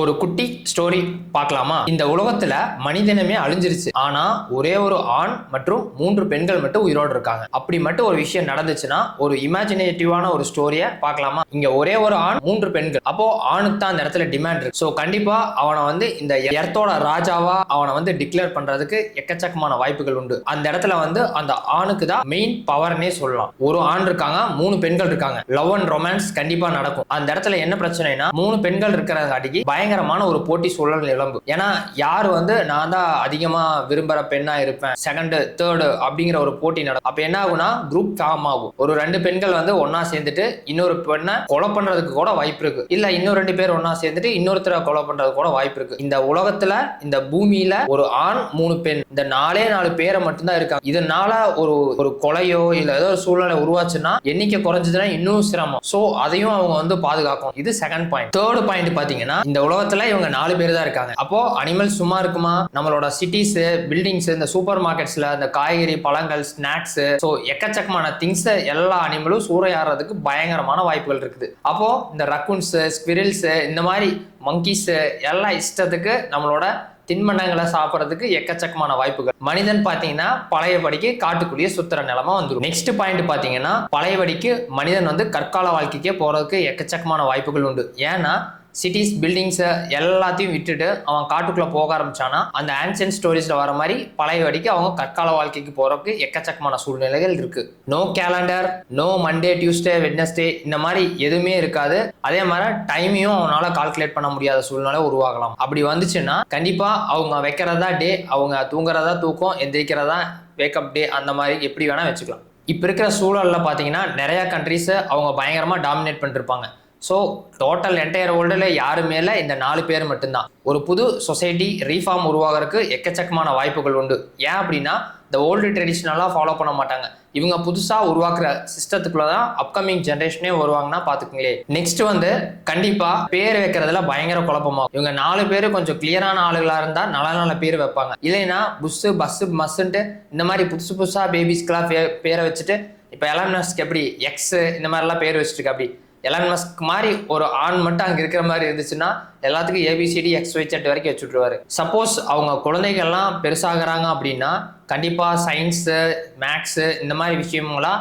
ஒரு குட்டி ஸ்டோரி பார்க்கலாமா? இந்த உலகத்துல மனிதனமே அழிஞ்சிருச்சு. ஆனா ஒரே ஒரு ஆண் மற்றும் மூன்று பெண்கள் மட்டும் உயிரோடு இருக்காங்க. அப்படி மட்டும் ஒரு விஷயம் நடந்துச்சுன்னா ஒரு இமேஜினேட்டிவான ஒரு ஸ்டோரியை பார்க்கலாமா? இங்க ஒரே ஒரு ஆண் மூன்று பெண்கள். அப்போ ஆணுக்கு தான் அந்த இடத்துல டிமாண்ட் இருக்கு. ஸோ கண்டிப்பா அவனை வந்து இந்த எர்த்தோட ராஜாவா அவனை வந்து டிக்ளேர் பண்றதுக்கு எக்கச்சக்கமான வாய்ப்புகள் உண்டு. அந்த இடத்துல வந்து அந்த ஆணுக்கு தான் மெயின் பவர்னே சொல்லலாம். ஒரு ஆண் இருக்காங்க மூணு பெண்கள் இருக்காங்க. லவ் அண்ட் ரொமான்ஸ் கண்டிப்பா நடக்கும். அந்த இடத்துல என்ன பிரச்சனைனா மூணு பெண்கள் இருக்கிறதாட்டிக்கு பயங்கரமான ஒரு போட்டி சூழல் நிலம்பு ஏன்னா யார் வந்து நான் தான் அதிகமாக விரும்புகிற பெண்ணாக இருப்பேன். செகண்டு தேர்டு அப்படிங்கிற ஒரு போட்டி நடக்கும். அப்போ என்ன ஆகும்னா குரூப் ஃபார்ம் ஆகும். ஒரு ரெண்டு பெண்கள் வந்து ஒன்னா சேர்ந்துட்டு இன்னொரு பெண்ணை கொலை பண்ணுறதுக்கு கூட வாய்ப்பு இருக்கு. இல்ல இன்னும் ரெண்டு பேர் ஒன்னா சேர்ந்துட்டு இன்னொருத்தரை கொலை பண்றதுக்கு கூட வாய்ப்பு இருக்கு. இந்த உலகத்துல இந்த பூமியில ஒரு ஆண் மூணு பெண் இந்த நாலே நாலு பேரை மட்டும்தான் இருக்காங்க. இதனால ஒரு ஒரு கொலையோ இல்ல ஏதோ ஒரு சூழ்நிலை உருவாச்சுன்னா எண்ணிக்கை குறைஞ்சதுன்னா இன்னும் சிரமம். சோ அதையும் அவங்க வந்து பாதுகாக்கும் இது செகண்ட் பாயிண்ட் தேர்ட் பாயிண்ட் பாத்தீங்கன்னா இந்த உலகத்துல இவங்க நாலு பேர் தான் இருக்காங்க. அப்போ அனிமல் சும்மா இருக்குமா? நம்மளோட சிட்டிஸ் பில்டிங்ஸ் இந்த சூப்பர் மார்க்கெட்ஸ்ல இந்த காய்கறி பழங்கள் ஸ்நாக்ஸ் ஸோ எக்கச்சக்கமான திங்ஸ் எல்லா அனிமலும் சூறையாடுறதுக்கு பயங்கரமான வாய்ப்புகள் இருக்குது. அப்போ இந்த ரக்குன்ஸ் ஸ்பிரில்ஸ் இந்த மாதிரி மங்கிஸ் எல்லா இஷ்டத்துக்கு நம்மளோட தின்பண்டங்களை சாப்பிட்றதுக்கு எக்கச்சக்கமான வாய்ப்புகள். மனிதன் பார்த்தீங்கன்னா பழையபடிக்கு காட்டுக்குள்ளேயே சுத்துற நிலமா வந்துடும் நெக்ஸ்ட் பாயிண்ட் பார்த்தீங்கன்னா பழையபடிக்கு மனிதன் வந்து கற்கால வாழ்க்கைக்கே போறதுக்கு எக்கச்சக்கமான வாய்ப்புகள் உண்டு. ஏன்னா சிட்டிஸ் பில்டிங்ஸை எல்லாத்தையும் விட்டுட்டு அவன் காட்டுக்குள்ளே போக ஆரம்பிச்சானா அந்த ஆன்சன் ஸ்டோரிஸில் வர மாதிரி பழைய வடிக்கு அவங்க கற்கால வாழ்க்கைக்கு போகிறதுக்கு எக்கச்சக்கமான சூழ்நிலைகள் இருக்குது no calendar no Monday Tuesday Wednesday இந்த மாதிரி எதுவுமே இருக்காது. அதே மாதிரி டைமையும் அவனால் கால்குலேட் பண்ண முடியாத சூழ்நிலை உருவாகலாம். அப்படி வந்துச்சுன்னா கண்டிப்பாக அவங்க வைக்கிறதா டே அவங்க தூங்குறதா தூக்கம் எந்திரிக்கிறதா வேக்கப் டே அந்த மாதிரி எப்படி வேணால் வச்சுக்கலாம். இப்போ இருக்கிற சூழலில் பார்த்தீங்கன்னா நிறையா கண்ட்ரிஸை அவங்க பயங்கரமாக டாமினேட் பண்ணிருப்பாங்க ஸோ டோட்டல் என்டையர் வேர்ல்டில் யாரு மேலே இந்த நாலு பேர் மட்டும்தான். ஒரு புது சொசைட்டி ரீஃபார்ம் உருவாகிறதுக்கு எக்கச்சக்கமான வாய்ப்புகள் உண்டு. ஏன் அப்படின்னா இந்த ஓல்டு ட்ரெடிஷ்னலாக ஃபாலோ பண்ண மாட்டாங்க. இவங்க புதுசாக உருவாக்குற சிஸ்டத்துக்குள்ள தான் அப்கமிங் ஜென்ரேஷனே வருவாங்கன்னா பார்த்துக்குங்களே. நெக்ஸ்ட் வந்து கண்டிப்பாக பேர் வைக்கிறதுல பயங்கர குழப்பமாகும். இவங்க நாலு பேர் கொஞ்சம் கிளியரான ஆளுகளாக இருந்தால் நல்ல நல்ல பேர் வைப்பாங்க. இல்லைன்னா புஸ்ஸு பஸ்ஸு மஸ்ஸுன்ட்டு இந்த மாதிரி புதுசு புதுசாக பேபிஸ்க்கெலாம் பே பேரை வச்சுட்டு இப்போ எலான்மஸ்க்கு எப்படி எக்ஸு இந்த மாதிரிலாம் பேர் வச்சுருக்கு அப்படி. எலான் மஸ்க் மாதிரி ஒரு ஆண் மட்டும் அங்கே இருக்கிற மாதிரி இருந்துச்சுன்னா எல்லாத்துக்கும் ஏபிசிடி எக்ஸ் வைச்சட் வரைக்கும் வச்சுட்ருவாரு சப்போஸ் அவங்க குழந்தைகள்லாம் பெருசாகிறாங்க அப்படின்னா கண்டிப்பாக சயின்ஸு மேக்ஸு இந்த மாதிரி விஷயங்களாம்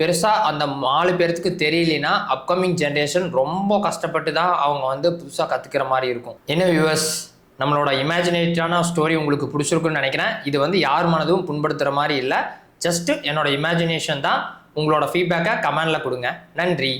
பெருசாக அந்த நாலு பேர்த்துக்கு தெரியலனா அப்கமிங் ஜென்ரேஷன் ரொம்ப கஷ்டப்பட்டு தான் அவங்க வந்து புதுசாக கற்றுக்கிற மாதிரி இருக்கும். என்ன வியூவர்ஸ் நம்மளோட இமேஜினேட்டான ஸ்டோரி உங்களுக்கு பிடிச்சிருக்குன்னு நினைக்கிறேன். இது வந்து யார் மனதும் புண்படுத்துகிற மாதிரி இல்லை. ஜஸ்ட்டு என்னோட இமேஜினேஷன் தான். உங்களோட ஃபீட்பேக்கை கமெண்டில் கொடுங்க. நன்றி.